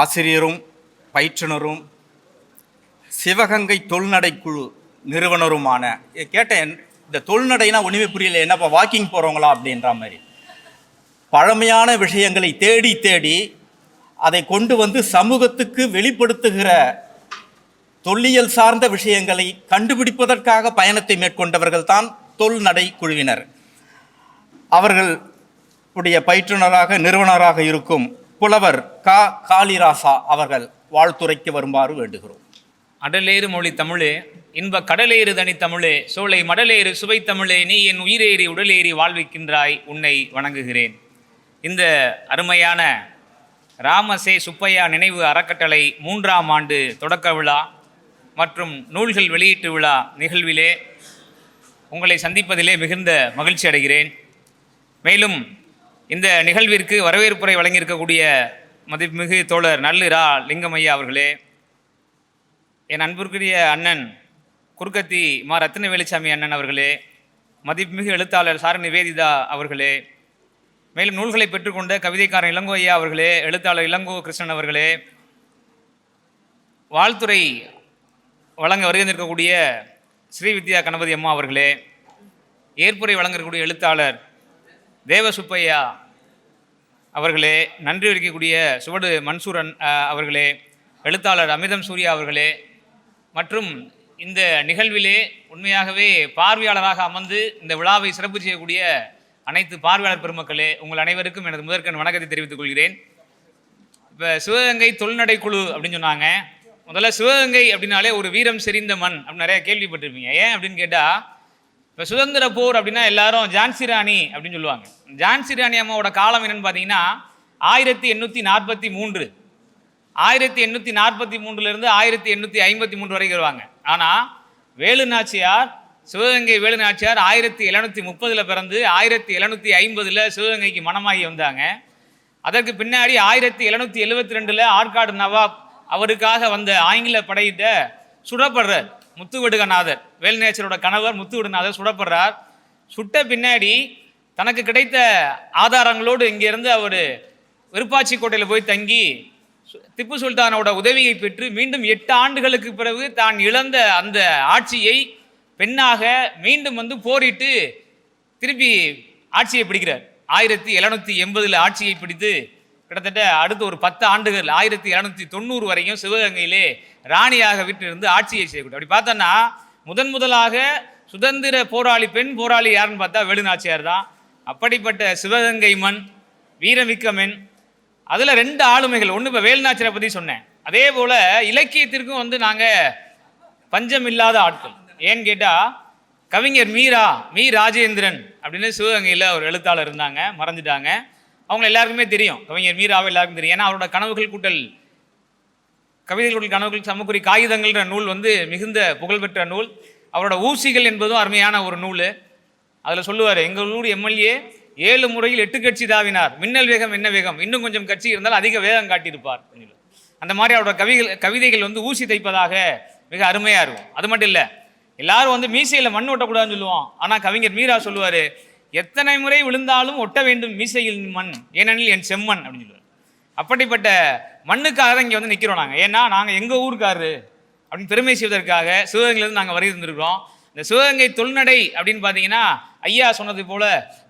ஆசிரியரும் பயிற்றுனரும் சிவகங்கை தொல்நடை குழு நிறுவனருமான கேட்டேன் இந்த தொல்நடைனா ஒன்றுமே புரியல என்னப்பா வாக்கிங் போகிறவங்களா அப்படின்ற மாதிரி. பழமையான விஷயங்களை தேடி தேடி அதை கொண்டு வந்து சமூகத்துக்கு வெளிப்படுத்துகிற தொல்லியல் சார்ந்த விஷயங்களை கண்டுபிடிப்பதற்காக பயணத்தை மேற்கொண்டவர்கள் தான் தொல்நடை குழுவினர். அவர்கள் உடைய பயிற்றுனராக நிறுவனராக இருக்கும் புலவர் கா காளிராசா அவர்கள் வாழ்த்துரைக்கு வருமாறு வேண்டுகிறோம். அடலேறு மொழி தமிழே இன்ப கடலேறு தனி தமிழே சோலை மடலேறு சுவை தமிழே நீ என் உயிரேறி உடலேறி வாழ்விக்கின்றாய் உன்னை வணங்குகிறேன். இந்த அருமையான ராமசே சுப்பையா நினைவு அறக்கட்டளை மூன்றாம் ஆண்டு தொடக்க விழா மற்றும் நூல்கள் வெளியீட்டு விழா நிகழ்விலே உங்களை சந்திப்பதிலே மிகுந்த மகிழ்ச்சி அடைகிறேன். மேலும் இந்த நிகழ்விற்கு வரவேற்புரை வழங்கியிருக்கக்கூடிய மதிப்புமிகு தோழர் நல்லிரா லிங்கமையா அவர்களே என் அன்பிற்குரிய அண்ணன் குறுக்கத்தி மா ரத்தினவேலுசாமி அண்ணன் அவர்களே மதிப்புமிகு எழுத்தாளர் சார நிவேதிதா அவர்களே மேலும் நூல்களை பெற்றுக்கொண்ட கவிதைக்காரன் இளங்கோ ஐயா அவர்களே எழுத்தாளர் இளங்கோ கிருஷ்ணன் அவர்களே வாழ்த்துறை வழங்க வருகின்றிருக்கக்கூடிய ஸ்ரீ வித்யா கணபதி அம்மா அவர்களே ஏற்புரை வழங்கக்கூடிய எழுத்தாளர் தேவசுப்பையா அவர்களே நன்றி இருக்கக்கூடிய சுவடு மன்சூரன் அவர்களே எழுத்தாளர் அமிதம் சூர்யா அவர்களே மற்றும் இந்த நிகழ்விலே உண்மையாகவே பார்வையாளராக அமர்ந்து இந்த விழாவை சிறப்பு செய்யக்கூடிய அனைத்து பார்வையாளர் பெருமக்களே உங்கள் அனைவருக்கும் எனது முதற்கண் வணக்கத்தை தெரிவித்துக் கொள்கிறேன். இப்போ சிவகங்கை தொல்நடை குழு அப்படின்னு சொன்னாங்க. முதல்ல சிவகங்கை அப்படின்னாலே ஒரு வீரம் செறிந்த மண் அப்படின்னு நிறைய கேள்விப்பட்டிருப்பீங்க. ஏன் அப்படின்னு கேட்டால் இப்போ சுதந்திர போர் அப்படின்னா எல்லாரும் ஜான்சி ராணி அப்படின்னு சொல்லுவாங்க. ஜான்சி ராணி அம்மாவோட காலம் என்னன்னு பார்த்தீங்கன்னா ஆயிரத்தி எண்ணூற்றி நாற்பத்தி மூன்று. ஆயிரத்தி எண்ணூற்றி நாற்பத்தி மூன்றுலேருந்து ஆயிரத்தி எண்ணூற்றி ஐம்பத்தி மூன்று வரைக்கும் வருவாங்க. ஆனால் வேலு நாச்சியார் சிவகங்கை வேலு நாச்சியார் ஆயிரத்தி எழுநூற்றி முப்பதில் பிறந்து ஆயிரத்தி எழுநூற்றி ஐம்பதில் சிவகங்கைக்கு மணமாகி வந்தாங்க. அதற்கு பின்னாடி ஆயிரத்தி எழுநூற்றி எழுபத்தி ரெண்டில் ஆற்காடு நவாப் அவருக்காக வந்த ஆங்கில படையிட்ட சுடப்படுறார். முத்துவிடுகநாதர் வேல்நேச்சரோட கணவர் முத்துவிடுநாதர் சுடப்படுறார். சுட்ட பின்னாடி தனக்கு கிடைத்த ஆதாரங்களோடு இங்கிருந்து அவர் விருப்பாச்சி கோட்டையில் போய் தங்கி சு- திப்பு சுல்தானோட உதவியை பெற்று மீண்டும் எட்டு ஆண்டுகளுக்கு பிறகு தான் இழந்த அந்த ஆட்சியை பெண்ணாக மீண்டும் வந்து போரிட்டு திருப்பி ஆட்சியை பிடிக்கிறார். ஆயிரத்தி எழுநூத்தி எண்பதில் ஆட்சியை பிடித்து கிட்டத்தட்ட அடுத்த ஒரு பத்து ஆண்டுகள் ஆயிரத்தி இரநூத்தி தொண்ணூறு வரைக்கும் சிவகங்கையிலே ராணியாக விட்டிருந்து ஆட்சியை செய்யக்கூடிய. அப்படி பார்த்தோன்னா முதன் முதலாக சுதந்திர போராளி பெண் போராளி யாருன்னு பார்த்தா வேலுநாச்சியார் தான். அப்படிப்பட்ட சிவகங்கை மண் வீரமிக்க மென் அதில் ரெண்டு ஆளுமைகள். ஒன்று இப்போ வேலுநாச்சியாரை பற்றி சொன்னேன். அதே போல் இலக்கியத்திற்கும் வந்து நாங்கள் பஞ்சம் இல்லாத ஆட்கள். ஏன்னு கேட்டால் கவிஞர் மீரா மீ. ராஜேந்திரன் அப்படின்னு சிவகங்கையில் ஒரு எழுத்தாளர் இருந்தாங்க மறைஞ்சிட்டாங்க அவங்க எல்லாருக்குமே தெரியும். கவிஞர் மீராவை எல்லாருக்கும் தெரியும். ஏன்னா அவரோட கனவுகள் கூட்டல் கவிதைகளுடைய கனவுகள் சமக்குறி காகிதங்கள்ன்ற நூல் வந்து மிகுந்த புகழ்பெற்ற நூல். அவரோட ஊசிகள் என்பதும் அருமையான ஒரு நூல். அதில் சொல்லுவார் எங்கள் ஊர் எம்எல்ஏ ஏழு முறையில் எட்டு கட்சி தாவினார். மின்னல் வேகம் என்ன வேகம்? இன்னும் கொஞ்சம் கட்சி இருந்தால் அதிக வேகம் காட்டியிருப்பார். அந்த மாதிரி அவரோட கவிகள் கவிதைகள் வந்து ஊசி தைப்பதாக மிக அருமையாக இருக்கும். அது மட்டும் இல்லை எல்லாரும் வந்து மீசையில் மண் ஒட்டக்கூடாதுன்னு சொல்லுவோம் ஆனால் கவிஞர் மீரா சொல்லுவார் எத்தனை முறை விழுந்தாலும் ஒட்ட வேண்டும் மீசையில் மண். ஏனெனில் என் செம்மண் அப்படின்னு சொல்லுவார் அப்படிப்பட்ட மண்ணுக்காக தான் இங்கே வந்து நிற்கிறோம் நாங்கள் ஏன்னா நாங்கள் எங்கள் ஊருக்காரு? அப்படின்னு பெருமை செய்வதற்காக சிவகங்கையிலேருந்து நாங்கள் வரை இருந்திருக்கிறோம் இந்த சிவகங்கை தொல்நடை அப்படின்னு பார்த்தீங்கன்னா ஐயா சொன்னது போல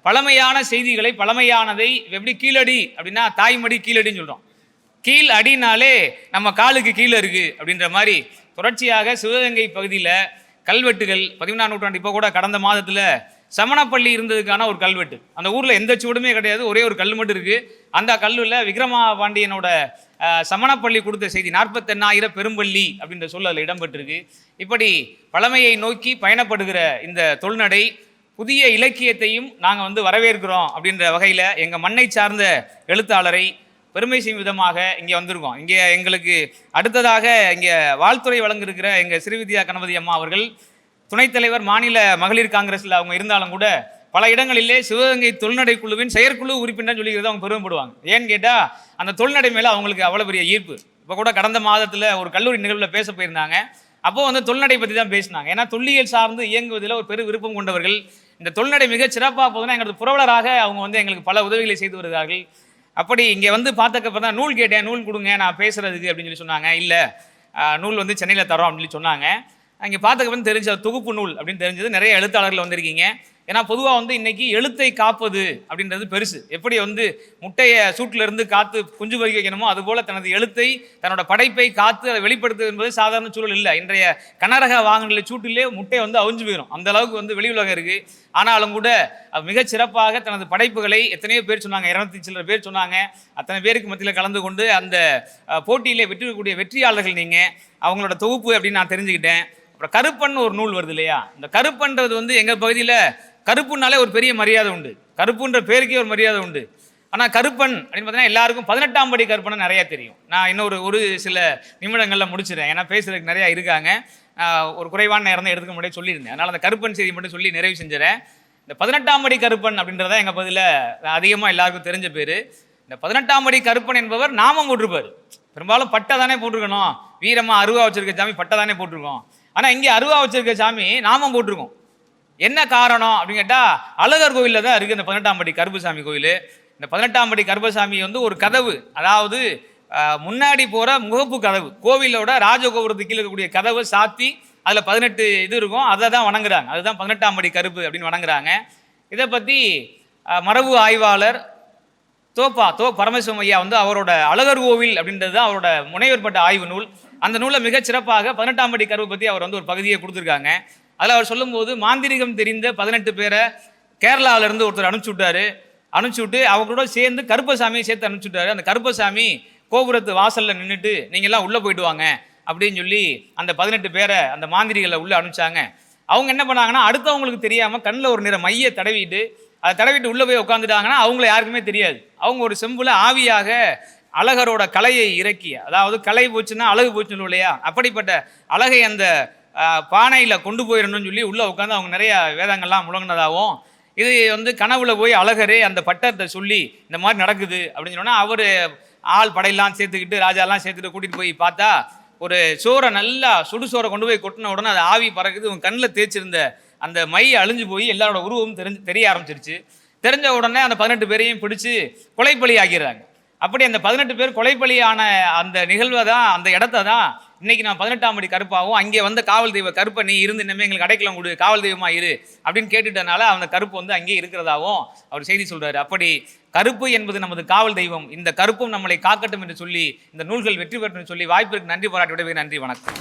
பழமையான செய்திகளை பழமையானதை எப்படி கீழடி அப்படின்னா தாய்மடி கீழடின்னு சொல்கிறோம் கீழ் அடினாலே நம்ம காலுக்கு கீழே இருக்குது அப்படின்ற மாதிரி தொடர்ச்சியாக சிவகங்கை பகுதியில் கல்வெட்டுகள் பதிமூணாம் நூற்றாண்டு இப்போ கூட கடந்த மாதத்தில் சமணப்பள்ளி இருந்ததுக்கான ஒரு கல்வெட்டு. அந்த ஊரில் எந்த சுவடுமே கிடையாது. ஒரே ஒரு கல் மட்டும் இருக்குது அந்த கல்லில் விக்ரமா பாண்டியனோட சமணப்பள்ளி கொடுத்த செய்தி நாற்பத்தெண்ணாயிரம் பெரும்பள்ளி அப்படின்ற சொல் அதில் இடம்பெற்றிருக்கு. இப்படி பழமையை நோக்கி பயணப்படுகிற இந்த தொல்நடை புதிய இலக்கியத்தையும் நாங்கள் வந்து வரவேற்கிறோம் அப்படின்ற வகையில் எங்கள் மண்ணை சார்ந்த எழுத்தாளரை பெருமை செய்யும் விதமாக இங்கே வந்திருக்கோம். இங்கே எங்களுக்கு அடுத்ததாக இங்கே வாழ்த்துறை வழங்கியிருக்கிற எங்கள் ஸ்ரீவித்யா கணபதி அம்மா அவர்கள் துணைத் தலைவர் மாநில மகளிர் காங்கிரஸில் அவங்க இருந்தாலும் கூட பல இடங்களிலே சிவகங்கை தொல்நடை குழுவின் செயற்குழு உறுப்பினர் சொல்லிக்கிறது அவங்க பெருமைப்படுவாங்க ஏன்னு கேட்டால் அந்த தொல்நடை மேலே அவங்களுக்கு அவ்வளோ பெரிய ஈர்ப்பு. இப்போ கூட கடந்த மாதத்தில் ஒரு கல்லூரி நிகழ்வில் பேச போயிருந்தாங்க. அப்போது வந்து தொல்நடை பற்றி தான் பேசினாங்க. ஏன்னா தொல்லியல் சார்ந்து இயங்குவதில் ஒரு பெரு விருப்பம் கொண்டவர்கள். இந்த தொல்நடை மிகச் சிறப்பாக போதுன்னா எங்களது புரவலராக அவங்க வந்து எங்களுக்கு பல உதவிகளை செய்து வருகிறார்கள். அப்படி இங்கே வந்து பார்த்தக்கப்புறம் தான் நூல் கேட்டேன் நூல் கொடுங்க நான் பேசுகிறதுக்கு அப்படின்னு சொல்லி சொன்னாங்க. இல்லை நூல் வந்து சென்னையில் தரோம் அப்படின்னு சொல்லி சொன்னாங்க. அங்கே பார்த்தக்கப்ப தெரிஞ்ச தொகுப்பு நூல் அப்படின்னு தெரிஞ்சது. நிறைய எழுத்தாளர்கள் வந்திருக்கீங்க. ஏன்னா பொதுவாக வந்து இன்னைக்கு எழுத்தை காப்பது அப்படின்றது பெருசு. எப்படி வந்து முட்டையை சூட்டிலிருந்து காத்து குஞ்சு பறிக்க வைக்கணுமோ அதுபோல் தனது எழுத்தை தன்னோட படைப்பை காத்து அதை வெளிப்படுத்துவது என்பது சாதாரண சூழல் இல்லை. இன்றைய கனரக வாகனங்களில் சூட்டிலே முட்டை வந்து அவிஞ்சு போயிடும் அந்த அளவுக்கு வந்து வெளி உலகம் இருக்குது ஆனாலும் கூட மிக மிகச் சிறப்பாக தனது படைப்புகளை எத்தனையோ பேர் சொன்னாங்க. இரநூத்தி சில்லற பேர் சொன்னாங்க. அத்தனை பேருக்கு மத்தியில் கலந்து கொண்டு அந்த போட்டியிலே வெற்றி பெறக்கூடிய வெற்றியாளர்கள் நீங்கள் அவங்களோட தொகுப்பு அப்படின்னு நான் தெரிஞ்சுக்கிட்டேன். அப்புறம் கருப்பன் ஒரு நூல் வருது இல்லையா? இந்த கருப்பன்றது வந்து எங்கள் பகுதியில் கருப்புனாலே ஒரு பெரிய மரியாதை உண்டு. கருப்புன்ற பேருக்கே ஒரு மரியாதை உண்டு. ஆனால் கருப்பன் அப்படின்னு பார்த்தீங்கன்னா எல்லாருக்கும் பதினெட்டாம் படி கருப்பனை நிறையா தெரியும். நான் இன்னொரு ஒரு சில நிமிடங்களில் முடிச்சிடுறேன். ஏன்னா பேசுறதுக்கு நிறையா இருக்காங்க. நான் ஒரு குறைவான நேரம் தான் எடுத்துக்க முடியாது சொல்லியிருந்தேன். அதனால் அந்த கருப்பன் செய்தி மட்டும் சொல்லி நிறைவு செஞ்சுறேன். இந்த பதினெட்டாம் படி கருப்பன் அப்படின்றத எங்கள் பகுதியில் அதிகமாக எல்லாருக்கும் தெரிஞ்ச பேர். இந்த பதினெட்டாம் படி கருப்பன் என்பவர் நாமம் போட்டிருப்பார். பெரும்பாலும் பட்டை தானே போட்டிருக்கணும். வீரமாக அருவா வச்சிருக்க சாமி பட்டை தானே போட்டிருக்கோம். ஆனால் இங்கே அருவா வச்சிருக்க சாமி நாமம் போட்டிருக்கோம். என்ன காரணம் அப்படின்னு கேட்டால் அழகர் கோயிலில் தான் இருக்குது இந்த பதினெட்டாம் படி கருப்புசாமி கோயில். இந்த பதினெட்டாம் படி கருப்பசாமி வந்து ஒரு கதவு. அதாவது முன்னாடி போகிற முகப்பு கதவு. கோவிலோட ராஜகோபுரத்துக்கு கீழே இருக்கக்கூடிய கதவை சாத்தி அதில் பதினெட்டு இது இருக்கும். அதை தான் வணங்குறாங்க. அதுதான் பதினெட்டாம் படி கருப்பு அப்படின்னு வணங்குறாங்க. இதை பற்றி மரபு ஆய்வாளர் தோப்பா தோ பரமேஸ்வரம் ஐயா வந்து அவரோட அழகர் கோவில் அப்படின்றது தான் அவரோட முனைவர்பட்ட ஆய்வு நூல். அந்த நூலை மிகச் சிறப்பாக பதினெட்டாம் படி கருவை பற்றி அவர் வந்து ஒரு பகுதியை கொடுத்துருக்காங்க. அதில் அவர் சொல்லும்போது மாந்திரிகம் தெரிந்த பதினெட்டு பேரை கேரளாவிலேருந்து ஒருத்தர் அனுப்பிச்சு விட்டாரு அனுப்பிச்சி விட்டு அவங்களோட சேர்ந்து கருப்பசாமியை சேர்த்து அனுப்பிச்சி விட்டாரு அந்த கருப்பசாமி கோபுரத்து வாசலில் நின்றுட்டு நீங்கள்லாம் உள்ளே போயிட்டு வாங்க அப்படின்னு சொல்லி அந்த பதினெட்டு பேரை அந்த மாந்திரிகளை உள்ளே அனுப்பிச்சாங்க. அவங்க என்ன பண்ணாங்கன்னா அடுத்தவங்களுக்கு தெரியாமல் கண்ணில் ஒரு நிற மைய தடவிட்டு அதை தடவிட்டு உள்ளே போய் உட்காந்துட்டாங்கன்னா அவங்கள யாருக்குமே தெரியாது. அவங்க ஒரு செம்பில் ஆவியாக அழகரோட கலையை இறக்கி அதாவது கலை போச்சுன்னா அழகு போச்சுன்னு இல்லையா? அப்படிப்பட்ட அழகை அந்த பானையில் கொண்டு போயிடணும்னு சொல்லி உள்ளே உட்காந்து அவங்க நிறைய வேதங்கள்லாம் முழங்கினதாகவும் இது வந்து கனவுல போய் அழகரே அந்த பட்டத்தை சொல்லி இந்த மாதிரி நடக்குது அப்படின்னு சொன்னால் அவர் ஆள் படையெல்லாம் சேர்த்துக்கிட்டு ராஜாலாம் சேர்த்துட்டு கூட்டிகிட்டு போய் பார்த்தா ஒரு சோறை நல்லா சுடு சோறை கொண்டு போய் கொட்டின உடனே அது ஆவி பறக்குது உன் கண்ணில் தேய்ச்சிருந்த அந்த மை அழிஞ்சு போய் எல்லாரோட உருவமும் தெரிஞ்சு தெரிய ஆரம்பிச்சிருச்சு. தெரிஞ்ச உடனே அந்த பதினெட்டு பேரையும் பிடிச்சி கொலைப்பலி ஆக்கிடுறாங்க அப்படி அந்த பதினெட்டு பேர் கொலைப்பலியான அந்த நிகழ்வை தான் அந்த இடத்த தான் இன்னைக்கு நான் பதினெட்டாம் படி கருப்பாகவும் அங்கே வந்த காவல் தெய்வ கருப்பை நீ இருந்து இனிமேல் எங்களுக்கு அடைக்கலம் கொடு காவல் தெய்வமா இரு அப்படின்னு கேட்டுட்டனால அந்த கருப்பு வந்து அங்கே இருக்கிறதாகவும் அவர் செய்தி சொல்றாரு. அப்படி கருப்பு என்பது நமது காவல் தெய்வம். இந்த கருப்பும் நம்மளை காக்கட்டும் என்று சொல்லி இந்த நூல்கள் வெற்றி பெற்றும் சொல்லி வாய்ப்பிற்கு நன்றி பாராட்டி விடவே நன்றி வணக்கம்.